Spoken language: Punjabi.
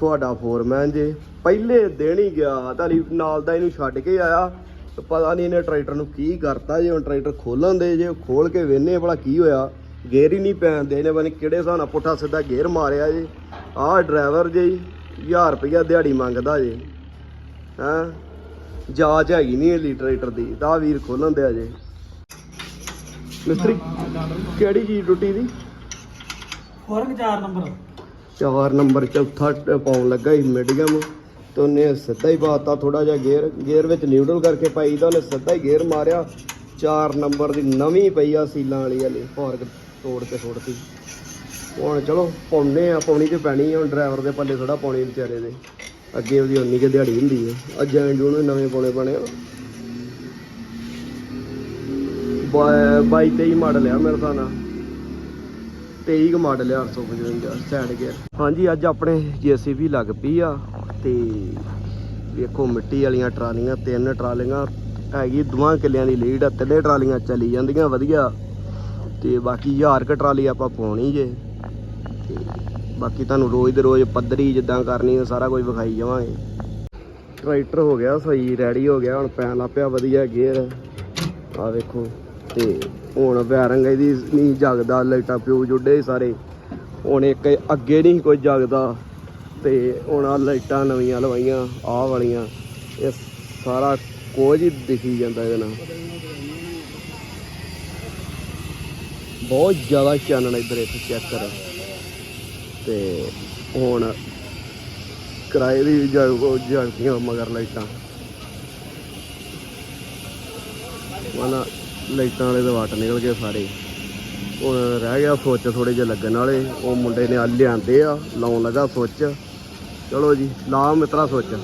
ਤੁਹਾਡਾ ਫੋਰਮੈਨ ਜੇ ਪਹਿਲੇ ਦਿਨ ਹੀ ਗਿਆ ਤਾਲੀ ਨਾਲ ਦਾ ਇਹਨੂੰ ਛੱਡ ਕੇ ਆਇਆ ਪਤਾ ਨਹੀਂ ਇਹਨੇ ਟਰੈਕਟਰ ਨੂੰ ਕੀ ਕਰਤਾ ਜੇ ਹੁਣ ਟਰੈਕਟਰ ਖੋਲਣ ਦੇ ਜੇ ਖੋਲ ਕੇ ਵੇਨੇ ਭਲਾ ਕੀ ਹੋਇਆ। ਗੇਅਰ ਹੀ ਨਹੀਂ ਪੈਣ ਦੇ ਇਹਨੇ ਪਤਾ ਕਿਹੜੇ ਹਿਸਾਬ ਨਾਲ ਪੁੱਠਾ ਸਿੱਧਾ ਗੇਅਰ ਮਾਰਿਆ ਜੇ। ਆਹ ਡਰਾਈਵਰ ਜੇ 1000 ਰੁਪਇਆ ਦਿਹਾੜੀ ਮੰਗਦਾ ਜੇ। ਹੈਂ? ਜਾਚ ਹੈਗੀ ਨਹੀਂ ਇਹ ਟਰੈਕਟਰ ਦੀ, ਤਾਂ ਵੀਰ ਖੋਲਣ ਦੇ ਅਜੇ ਮਿਸਤਰੀ, ਕਿਹੜੀ ਚੀਜ਼ ਟੁੱਟੀ ਦੀ? ਫੋਰਨ 4 ਨੰਬਰ। ਚਾਰ ਨੰਬਰ ਚੌਥਾ ਪਾਉਣ ਲੱਗਾ ਸੀ ਮੀਡੀਅਮ ਤੇ ਉਹਨੇ ਸਿੱਧਾ ਹੀ ਪਾਤਾ ਥੋੜਾ ਜਿਹਾ ਗੇਅਰ ਗੇਅਰ ਵਿੱਚ ਨਿਊਟਰਲ ਕਰਕੇ ਪਾਈ ਤਾਂ ਉਹਨੇ ਸਿੱਧਾ ਹੀ ਗੇਅਰ ਮਾਰਿਆ। ਚਾਰ ਨੰਬਰ ਦੀ ਨਵੀਂ ਪਈ ਆ ਸੀਲਾਂ ਵਾਲੀ ਵਾਲੀ ਫਾਰਕ ਤੋੜ ਕੇ ਸੁੱਟਤੀ। ਹੁਣ ਚਲੋ ਪਾਉਣੇ ਆ, ਪਾਉਣੀ ਤੇ ਪੈਣੀ ਹੁਣ ਡਰਾਈਵਰ ਦੇ ਪੱਲੇ ਥੋੜਾ ਪਾਉਣੀ ਵਿਚਾਰੇ ਦੇ। ਅੱਗੇ ਉਹਦੀ ਉਨੀ ਕਿ ਦਿਹਾੜੀ ਹੁੰਦੀ ਹੈ ਅੱਜ ਐਂ ਜੂਨ ਨਵੇਂ ਪਾਉਣੇ ਪੈਣੇ ਆ। ਬਾਈ 23 ਮਾਡਲ ਆ ਮੇਰੇ ਤਾਂ ਨਾ 23 ਕੁ ਮਾਡਲ ਆ 855 ਸਾਈਡ ਗੇਅਰ ਹਾਂਜੀ, ਅੱਜ ਆਪਣੇ ਜੀਸੀਬੀ ਲੱਗ ਪਈ ਆ ਤੇ ਵੇਖੋ ਮਿੱਟੀ ਵਾਲੀਆਂ ਟਰਾਲੀਆਂ, ਤਿੰਨ ਟਰਾਲੀਆਂ ਹੈਗੀ, ਦੋਵਾਂ ਕਿੱਲਿਆਂ ਦੀ ਲੀਡ ਆ, ਤਿੰਨੇ ਟਰਾਲੀਆਂ ਚੱਲੀ ਜਾਂਦੀਆਂ, ਵਧੀਆ। ਤੇ ਬਾਕੀ ਹਜ਼ਾਰ ਕ ਟਰਾਲੀ ਆਪਾਂ ਪਾਉਣੀ ਜੇ। ਤੇ ਬਾਕੀ ਤੁਹਾਨੂੰ ਰੋਜ਼ ਦੇ ਰੋਜ਼ ਪੱਧਰੀ ਜਿੱਦਾਂ ਕਰਨੀ ਆ, ਸਾਰਾ ਕੁਝ ਵਿਖਾਈ ਜਾਵਾਂਗੇ। ਟਰੈਕਟਰ ਹੋ ਗਿਆ ਸਹੀ ਰੈਡੀ ਹੋ ਗਿਆ, ਹੁਣ ਪੈਣ ਲੱਗ ਵਧੀਆ ਗੇਅਰ ਆ ਵੇਖੋ। ਤੇ ਹੁਣ ਬੈਰੰਗ ਇਹਦੀ ਨਹੀਂ ਜਗਦਾ, ਲਾਈਟਾਂ ਪਿਓ ਜੁੱਡੇ ਸਾਰੇ। ਹੁਣ ਇੱਕ ਅੱਗੇ ਨਹੀਂ ਕੋਈ ਜਗਦਾ ਤੇ ਹੁਣ ਆ ਲਾਈਟਾਂ ਨਵੀਆਂ ਲਵਾਈਆਂ, ਆਹ ਵਾਲੀਆਂ। ਇਹ ਸਾਰਾ ਕੁਝ ਹੀ ਦਿਖੀ ਜਾਂਦਾ ਇਹਦੇ ਨਾਲ। ਬਹੁਤ ਜ਼ਿਆਦਾ ਚਾਨਣ ਇੱਧਰ ਇੱਥੇ ਚੈੱਕ ਕਰ। ਤੇ ਹੁਣ ਕਿਰਾਏ ਦੀ ਜਗਦੀਆਂ ਮਗਰ ਲਾਈਟਾਂ। ਵਾਲਾ ਲਾਈਟਾਂ ਵਾਲੇ ਦੇ ਵਾਟ ਨਿਕਲ ਗਏ ਸਾਰੇ। ਉਹ ਰਹਿ ਗਿਆ ਸੋਚ ਥੋੜੇ ਜਿਹਾ ਲੱਗਣ ਵਾਲੇ। ਉਹ ਮੁੰਡੇ ਨੇ ਆ ਲਿਆਂਦੇ ਆ, ਲਾਉਣ ਲੱਗਾ ਸੋਚ ਚਲੋ ਜੀ ਲਾ ਮਿੱਤਰਾ ਸੋਚ।